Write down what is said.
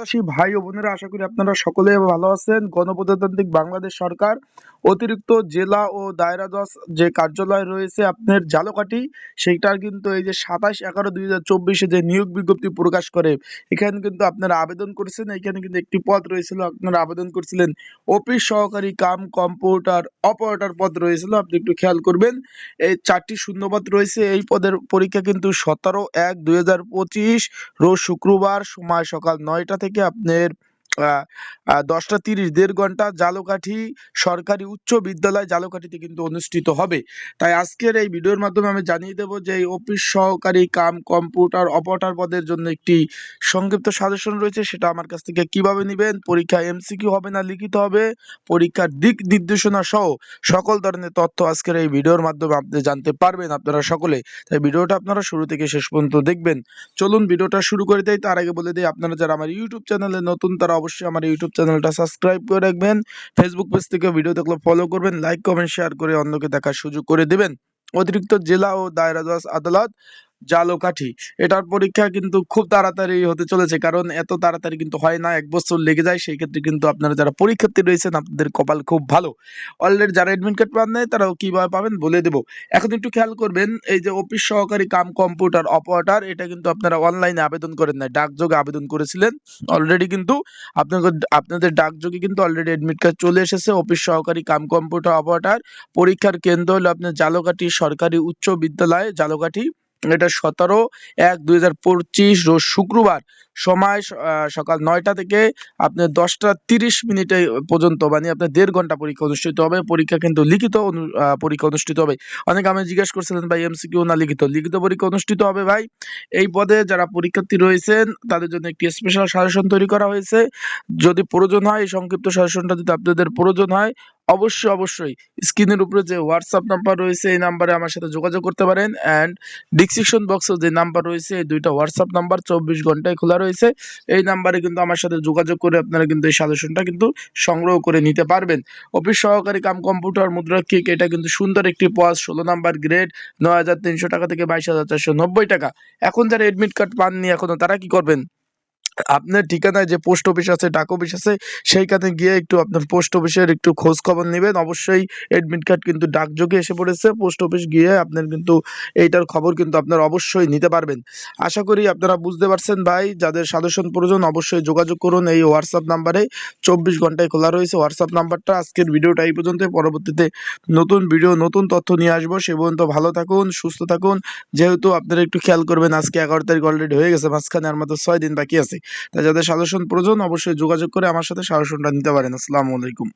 প্রত্যাশী ভাই ও বোনেরা, আশা করি আপনারা সকলে ভালো আছেন। গণপ্রজাতান্ত্রিক বাংলাদেশ সরকার, অতিরিক্ত জেলা ও দায়রা জজ যে কার্যালয় রয়েছে আপনার জালকাঠি, সেইটার কিন্তু এই যে সাতাশ এগারো দুই হাজার চব্বিশে যে নিয়োগ বিজ্ঞপ্তি প্রকাশ করে, এখানে কিন্তু আপনারা আবেদন করেছেন। এখানে কিন্তু একটি পদ রয়েছিল, আপনারা আবেদন করছিলেন অফিস সহকারী কাম কম্পিউটার অপারেটর পদ রয়েছিল, আপনি একটু খেয়াল করবেন। এই চারটি শূন্যপদ রয়েছে, এই পদের পরীক্ষা কিন্তু সতেরো এক দুই রোজ শুক্রবার সময় সকাল নয়টা থেকে আপনার আহ, আহ, দশটা তিরিশ, দেড় ঘণ্টা জালকাঠি সরকারি উচ্চ বিদ্যালয় জালকাঠিতে কিন্তু অনুষ্ঠিত হবে। তাই আজকের এই ভিডিওর মাধ্যমে আমি জানিয়ে দেবো যে এই অফিস সহকারী কাম কম্পিউটার অপারেটর পদের জন্য একটি সংক্ষিপ্ত সাজেশন রয়েছে। সেটা আমার কাছ থেকে কীভাবে নেবেন, পরীক্ষা এমসিকিউ হবে না লিখিত হবে, পরীক্ষার দিক নির্দেশনা সহ সকল ধরনের তথ্য আজকের এই ভিডিওর মাধ্যমে আপনি জানতে পারবেন আপনারা সকলে। তাই ভিডিওটা আপনারা শুরু থেকে শেষ পর্যন্ত দেখবেন। চলুন ভিডিওটা শুরু করে দেয় তার আগে বলে দিই, আপনারা যারা আমার ইউটিউব চ্যানেলে নতুন, তারা অবশ্যই আমার ইউটিউব চ্যানেলটা সাবস্ক্রাইব করে রাখবেন। ফেসবুক পেজ থেকে ভিডিও দেখলে ফলো করবেন লাইক কমেন্ট শেয়ার করে অন্যকে দেখার সুযোগ করে দেবেন। অতিরিক্ত জেলা ও দায়রা জজ আদালত জালকাঠি। এটার পরীক্ষা কিন্তু খুব তাড়াতাড়ি হতে চলেছে, কারণ এত তাড়াতাড়ি কিন্তু হয় না, এক বছর লেগে যায়, সেই ক্ষেত্রে কিন্তু আপনারা যারা পরীক্ষার্থী রয়েছেন, আপনাদের কপাল খুব ভালো। অলরেডি যারা এডমিট কার্ড পান নাই, তারাও কীভাবে পাবেন বলে দেব। এখন একটু খেয়াল করবেন, এই যে অফিস সহকারী কাম কম্পিউটার অপারেটর এটা কিন্তু আপনারা অনলাইনে আবেদন করেন নাই, ডাকযোগে আবেদন করেছিলেন। অলরেডি কিন্তু আপনাদের আপনাদের ডাকযোগে কিন্তু অলরেডি এডমিট কার্ড চলে এসেছে অফিস সহকারী কাম কম্পিউটার অপারেটর পরীক্ষার কেন্দ্র হলো আপনার জালকাঠি সরকারি উচ্চ বিদ্যালয়, জালকাঠি। এটা সতেরো, এক দুই হাজার পঁচিশ রোজ শুক্রবার সময় সকাল নয়টা থেকে আপনার দশটা তিরিশ মিনিটে পর্যন্ত মানে আপনার দেড় ঘণ্টা পরীক্ষা অনুষ্ঠিত হবে। পরীক্ষা কিন্তু লিখিত পরীক্ষা অনুষ্ঠিত হবে। অনেকে আমি জিজ্ঞেস করছিলেন, ভাই এমসিকিউ না লিখিত? লিখিত পরীক্ষা অনুষ্ঠিত হবে, ভাই। এই পদে যারা পরীক্ষার্থী রয়েছেন, তাদের জন্য একটি স্পেশাল সাজেশন তৈরি করা হয়েছে। যদি প্রয়োজন হয়, এই সংক্ষিপ্ত সাজেশনটা যদি আপনাদের প্রয়োজন হয় অবশ্যই অবশ্যই। স্ক্রিনের উপরে যে হোয়াটসঅ্যাপ নাম্বার রয়েছে, এই নাম্বারে আমার সাথে যোগাযোগ করতে পারেন অ্যান্ড ডিসক্রিপশন বক্সে যে নাম্বার রয়েছে, এই দুইটা হোয়াটসঅ্যাপ নাম্বার চব্বিশ ঘন্টায় খোলা রয়েছে। এই নাম্বারে কিন্তু আমার সাথে যোগাযোগ করে আপনারা কিন্তু এই সাজেশনটা কিন্তু সংগ্রহ করে নিতে পারবেন। অফিস সহকারী কাম কম্পিউটার মুদ্রাক্ষিক, এটা কিন্তু সুন্দর একটি পদ ষোলো নাম্বার গ্রেড নয় হাজার তিনশো টাকা থেকে বাইশ হাজার চারশো নব্বই টাকা। এখন যারা এডমিট কার্ড পাননি এখনও, তারা কি করবেন? আপনার ঠিকানায় যে পোস্ট অফিস আছে, ডাক অফিস আছে, সেইখানে গিয়ে একটু আপনার পোস্ট অফিসের একটু খোঁজ খবর নেবেন। অবশ্যই এডমিট কার্ড কিন্তু ডাকযোগে এসে পড়েছে। পোস্ট অফিস গিয়ে আপনার কিন্তু এইটার খবর কিন্তু আপনার অবশ্যই নিতে পারবেন। আশা করি আপনারা বুঝতে পারছেন ভাই, যাদের সাজেশন প্রয়োজন অবশ্যই যোগাযোগ করুন এই হোয়াটসঅ্যাপ নাম্বারে চব্বিশ ঘন্টায় খোলা রয়েছে হোয়াটসঅ্যাপ নাম্বারটা আজকের ভিডিওটা এই পর্যন্ত পরবর্তীতে নতুন ভিডিও নতুন তথ্য নিয়ে আসব। সে পর্যন্ত ভালো থাকুন, সুস্থ থাকুন। যেহেতু আপনারা একটু খেয়াল করবেন, আজকে এগারো তারিখ অলরেডি হয়ে গেছে, মাঝখানে আর মাত্র ছয় দিন বাকি আছে। তাই যাদের সাজেশন প্রয়োজন অবশ্যই যোগাযোগ করে আমার সাথে সাজেশনটা নিতে পারেন। আসসালামু আলাইকুম।